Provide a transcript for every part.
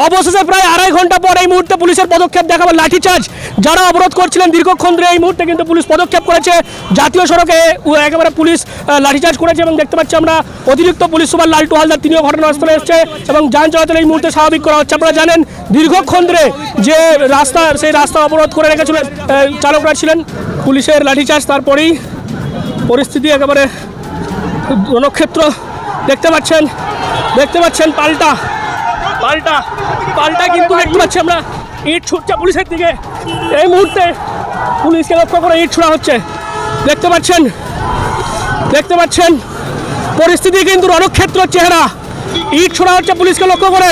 অবশেষে প্রায় আড়াই ঘণ্টা পর এই মুহূর্তে পুলিশের পদক্ষেপ দেখাবার লাঠিচার্জ। যারা অবরোধ করছিলেন দীর্ঘক্ষণ ধরে এই মুহূর্তে কিন্তু পুলিশ পদক্ষেপ করেছে। জাতীয় সড়কে একেবারে পুলিশ লাঠিচার্জ করেছে এবং দেখতে পাচ্ছি আমরা অতিরিক্ত পুলিশ সুপার লালটু হালদার, তিনিও ঘটনাস্থলে এসেছে এবং যান চলাচল এই মুহূর্তে স্বাভাবিক করা হচ্ছে। আপনারা জানেন, দীর্ঘক্ষণ ধরে যে রাস্তা, সেই রাস্তা অবরোধ করে রেখেছিলেন চালকরা ছিলেন। পুলিশের লাঠিচার্জ তারপরেই পরিস্থিতি একেবারে রণক্ষেত্র। দেখতে পাচ্ছেন দেখতে পাচ্ছেন পাল্টা পাল্টা পাল্টা কিন্তু দেখতে পাচ্ছি আমরা ইট ছুটছে পুলিশের দিকে। এই মুহূর্তে পুলিশকে লক্ষ্য করে ইট ছোড়া হচ্ছে। দেখতে পাচ্ছেন? দেখতে পাচ্ছেন? পরিস্থিতি কিন্তু রণক্ষেত্র চেহারা। ইট ছোড়া হচ্ছে পুলিশকে লক্ষ্য করে।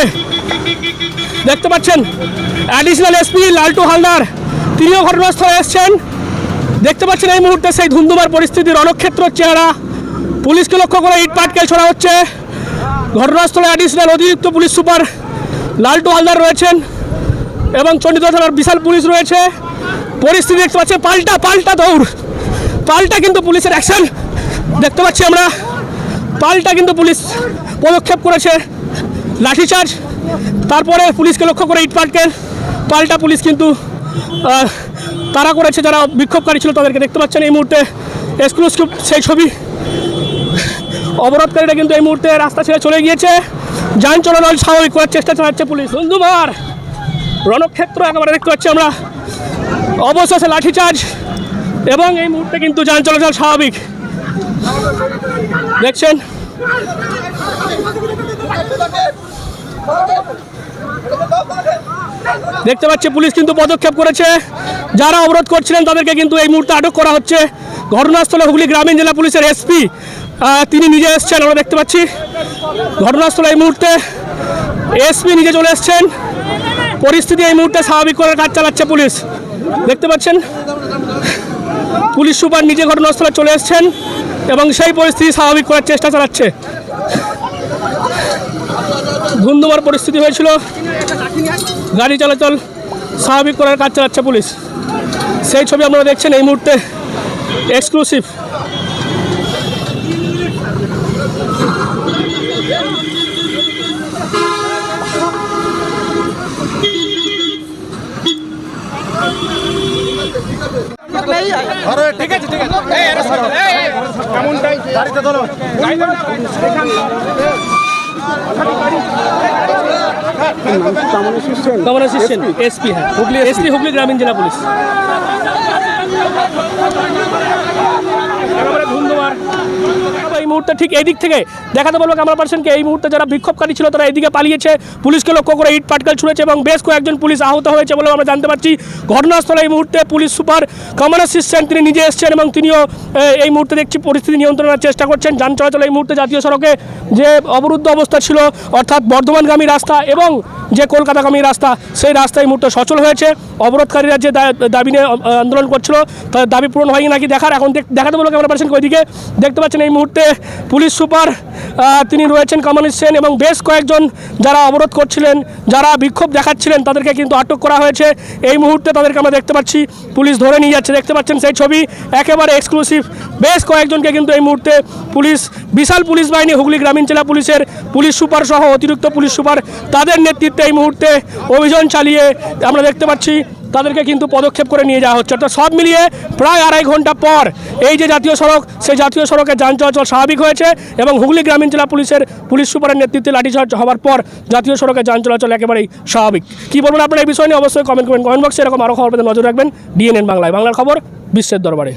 দেখতে পাচ্ছেন? অ্যাডিশনাল এসপি লালটু হালদার, তিনিও ঘটনাস্থলে এসছেন। দেখতে পাচ্ছেন এই মুহূর্তে সেই ধুন্ধুমার পরিস্থিতি, রণক্ষেত্র চেহারা। পুলিশকে লক্ষ্য করে ইট পাটকেল ছড়া হচ্ছে। ঘটনাস্থলে অ্যাডিশনাল অতিরিক্ত পুলিশ সুপার লালটু হালদার রয়েছেন এবং চণ্ডীগড় থানার বিশাল পুলিশ রয়েছে। পরিস্থিতি দেখতে পাচ্ছি, পাল্টা পাল্টা দৌড়। পাল্টা কিন্তু পুলিশের অ্যাকশন দেখতে পাচ্ছি আমরা। পাল্টা কিন্তু পুলিশ পদক্ষেপ করেছে, লাঠিচার্জ। তারপরে পুলিশকে লক্ষ্য করে ইট পাটকেল। পাল্টা পুলিশ কিন্তু তারা করেছে, যারা বিক্ষোভকারী ছিল তাদেরকে দেখতে পাচ্ছেন এই মুহূর্তে। এক্সক্লুসিভ সেই ছবি। অবরোধকারীরা কিন্তু এই মুহূর্তে রাস্তা ছেড়ে চলে গিয়েছে। যান চলাচল স্বাভাবিক করার চেষ্টা চালাচ্ছে পুলিশ। বন্ধুমার রণক্ষেত্র একেবারে দেখতে পাচ্ছি আমরা। অবশেষে লাঠিচার্জ এবং এই মুহূর্তে কিন্তু যান চলাচল স্বাভাবিক। দেখছেন? দেখতে পাচ্ছি পুলিশ কিন্তু পদক্ষেপ করেছে। যারা অবরোধ করছিলেন তাদেরকে কিন্তু এই মুহূর্তে আটক করা হচ্ছে। ঘটনাস্থলে হুগলি গ্রামীণ জেলা পুলিশের এসপি তিনি নিজে এসছেন, আমরা দেখতে পাচ্ছি। ঘটনাস্থলে এই মুহূর্তে এসপি নিজে চলে এসছেন। পরিস্থিতি এই মুহূর্তে স্বাভাবিক করার কাজ চালাচ্ছে পুলিশ। দেখতে পাচ্ছেন? পুলিশ সুপার নিজে ঘটনাস্থলে চলে এসছেন এবং সেই পরিস্থিতি স্বাভাবিক করার চেষ্টা চালাচ্ছে। ধুন্ধুমার পরিস্থিতি হয়েছিল। গাড়ি চলাচল স্বাভাবিক করার কাজ চালাচ্ছে পুলিশ। সেই ছবি আপনারা দেখছেন, এই মুহূর্তে এক্সক্লুসিভ ঠিক আছে ঠিক আছে। এই, আরে শোনো, এই, এই, গাড়িতে ধরো কমন অ্যাসিস্ট্যান্ট এসপি হ্যাঁ। হুগলি এসপি। হুগলি গ্রামীণ জেলা পুলিশ। এই মুহূর্তে ঠিক এই দিক থেকে। দেখাতে বলব ক্যামেরা পার্সনকে এই মুহূর্তে যারা বিক্ষোভকারী ছিল তারা এদিকে পালিয়েছে। পুলিশকে লক্ষ্য করে ইট পাটকেল ছুঁড়েছে এবং বেশ কয়েকজন পুলিশ আহত হয়েছে বলে আমরা জানতে পারছি। ঘটনাস্থলে এই মুহূর্তে পুলিশ সুপার কমন অ্যাসিস্ট্যান্ট তিনি নিজে এসছেন এবং তিনিও এই মুহূর্তে দেখছি পরিস্থিতি নিয়ন্ত্রণের চেষ্টা করছেন। যান চলাচল এই মুহূর্তে জাতীয় সড়কে যে অবরুদ্ধ অবস্থা ছিল, অর্থাৎ বর্ধমানগামী রাস্তা এবং যে কলকাতাগামী রাস্তা, সেই রাস্তা এই মুহূর্তে সচল হয়েছে। অবরোধকারীরা যে দাবি নিয়ে আন্দোলন করছিল। তাদের দাবি পূরণ হয়নি নাকি দেখার? এখন দেখ- দেখাতে বলো ক্যামেরা পার্সেন্ট ওইদিকে। দেখতে পাচ্ছেন এই মুহূর্তে পুলিশ সুপার তিনি রয়েছেন কমলেশ সেন এবং বেশ কয়েকজন যারা অবরোধ করছিলেন, যারা বিক্ষোভ দেখাচ্ছিলেন, তাদেরকে কিন্তু আটক করা হয়েছে। এই মুহূর্তে তাদেরকে আমরা দেখতে পাচ্ছি, পুলিশ ধরে নিয়ে যাচ্ছে। দেখতে পাচ্ছেন সেই ছবি, একেবারে এক্সক্লুসিভ বেশ কয়েকজনকে কিন্তু এই মুহূর্তে পুলিশ, বিশাল পুলিশ বাহিনী, হুগলি গ্রামীণ জেলা পুলিশের পুলিশ সুপার সহ অতিরিক্ত পুলিশ সুপার, তাদের নেতৃত্বে এই মুহূর্তে অভিযান চালিয়ে আমরা দেখতে পাচ্ছি তাদেরকে কিন্তু পদক্ষেপ করে নিয়ে যাওয়া হচ্ছে। অর্থাৎ সব মিলিয়ে প্রায় আড়াই ঘণ্টা পর এই যে জাতীয় সড়ক, সেই জাতীয় সড়কে যান চলাচল স্বাভাবিক হয়েছে এবং হুগলি গ্রামীণ জেলা পুলিশের পুলিশ সুপারের নেতৃত্বে লাঠিচার্জ হওয়ার পর জাতীয় সড়কে যান চলাচল একেবারেই স্বাভাবিক। কী বলবেন আপনারা এই বিষয় নিয়ে? অবশ্যই কমেন্ট করবেন। কমেন্ট বক্সে এরকম আরও খবর পেতে নজর রাখবেন। ডিএনএন বাংলায়। বাংলার খবর বিশ্বের দরবারে।